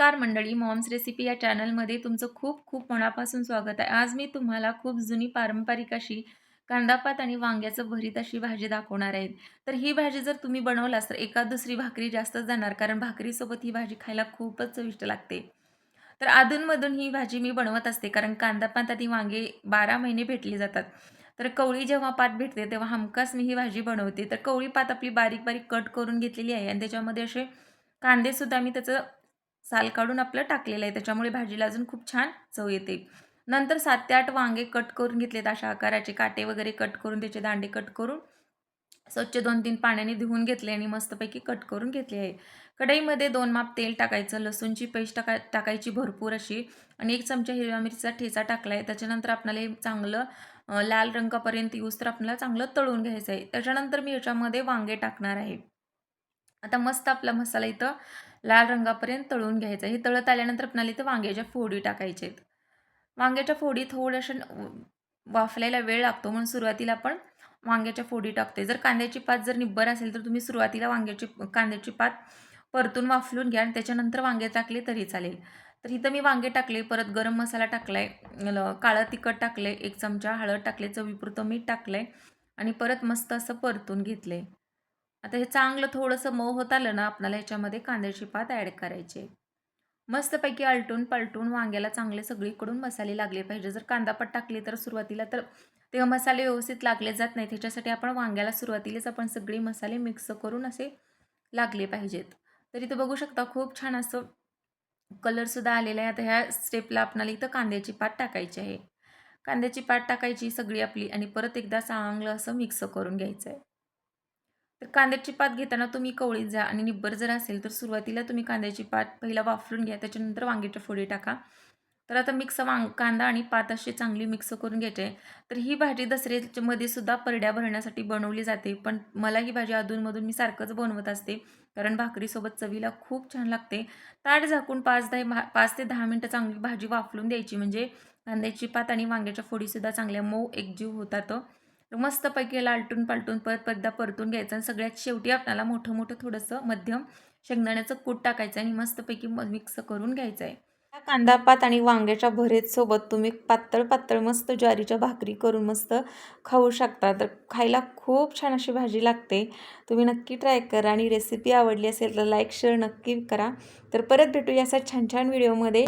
नमस्कार मंडळी moms recipe या चॅनलमध्ये तुमचं खूप खूप मनापासून स्वागत आहे. आज मी तुम्हाला खूप जुनी पारंपरिक अशी कांदापात आणि वांग्याचं भरीत अशी भाजी दाखवणार आहे. तर ही भाजी जर तुम्ही बनवलास तर एका दुसरी भाकरी जास्तच जाणार कारण भाकरीसोबत ही भाजी खायला खूपच चविष्ट लागते. तर अधूनमधून ही भाजी मी बनवत असते कारण कांदापात आणि वांगे बारा महिने भेटले जातात. तर कवळी जेव्हा पात भेटते तेव्हा हमखास मी ही भाजी बनवते. तर कवळी पात आपली बारीक बारीक कट करून घेतलेली आहे आणि त्याच्यामध्ये असे कांदेसुद्धा मी त्याचं साल काढून आपलं टाकलेलं आहे. त्याच्यामुळे भाजीला अजून खूप छान चव येते. नंतर सात ते आठ वांगे कट करून घेतलेत अशा आकाराचे. काटे वगैरे कट करून त्याचे दांडे कट करून स्वच्छ दोन तीन पाण्याने धुवून घेतले आणि मस्तपैकी कट करून घेतले आहे. कढईमध्ये दोन माप तेल टाकायचं लसूणची पेस्ट टाका टाकायची भरपूर अशी आणि एक चमचा हिरव्या मिरचीचा ठेचा टाकला आहे. त्याच्यानंतर आपल्याला हे चांगलं लाल रंगापर्यंत यूज तर आपल्याला चांगलं तळून घ्यायचं आहे. त्याच्यानंतर मी याच्यामध्ये वांगे टाकणार आहे. आता मस्त आपला मसाला इथं लाल रंगापर्यंत तळून घ्यायचं. हे तळत आल्यानंतर आपल्याला इथं वांग्याच्या फोडी टाकायच्या आहेत. वांग्याच्या फोडी थोड्याशा वाफलायला वेळ लागतो म्हणून सुरुवातीला आपण वांग्याच्या फोडी टाकते जर कांद्याची पात जर निब्बर असेल तर तुम्ही सुरुवातीला वांग्याची कांद्याची पात परतून वाफलून घ्या आणि त्याच्यानंतर वांगे टाकले तरी चालेल. तर इथं मी वांगे टाकले परत गरम मसाला टाकला आहे काळं तिखट टाकलं आहे एक चमचा हळद टाकले चवीपुरतं मीठ टाकलं आहे आणि परत मस्त असं परतून घेतलं आहे आता हे चांगलं थोडंसं मऊ होत आलं ना आपल्याला ह्याच्यामध्ये कांद्याची पात ॲड करायचे. मस्तपैकी आलटून पलटून वांग्याला चांगले सगळीकडून मसाले लागले पाहिजे. जर कांदापात टाकले तर सुरुवातीला तर ते मसाले व्यवस्थित लागले जात नाही त्याच्यासाठी आपण वांग्याला सुरुवातीलाच आपण सगळे मसाले मिक्स करून असे लागले पाहिजेत. तर इथं बघू शकता खूप छान असं कलरसुद्धा आलेला आहे. आता ह्या स्टेपला आपल्याला इथं कांद्याची पात टाकायची आहे. कांद्याची पात टाकायची सगळी आपली आणि परत एकदा चांगलं असं मिक्स करून घ्यायचं आहे कांद्याची पात घेताना तुम्ही कवळीत जा आणि निब्बर जर असेल तर सुरुवातीला तुम्ही कांद्याची पात पहिला वाफरून घ्या त्याच्यानंतर वांग्याच्या फोडी टाका. तर आता मिक्स वांग कांदा आणि पात अशी चांगली मिक्स करून घ्यायचे. तर ही भाजी दसऱ्यामध्ये सुद्धा परड्या भरण्यासाठी बनवली जाते पण मला ही भाजी अधूनमधून मी सारखंच बनवत असते कारण भाकरीसोबत चवीला खूप छान लागते. ताट झाकून पाच दहा पाच ते दहा मिनटं चांगली भाजी वाफलून द्यायची म्हणजे कांद्याची पात आणि वांग्याच्या फोडीसुद्धा चांगल्या मऊ एकजीव होतात. मस्तपैकी लालटून पालटून परत परदा परतून घ्यायचा आणि सगळ्यात शेवटी आपल्याला मोठं मोठं थोडंसं मध्यम शेंगदाण्याचं कूट टाकायचं आणि मस्तपैकी मिक्स करून घ्यायचं आहे कांदा पात आणि वांग्याच्या भरेतसोबत तुम्ही पातळ पातळ मस्त ज्वारीच्या भाकरी करून मस्त खाऊ शकता. तर खायला खूप छान अशी भाजी लागते. तुम्ही नक्की ट्राय करा आणि रेसिपी आवडली असेल तर लाईक शेअर नक्की करा. तर परत भेटू असा छान छान व्हिडिओमध्ये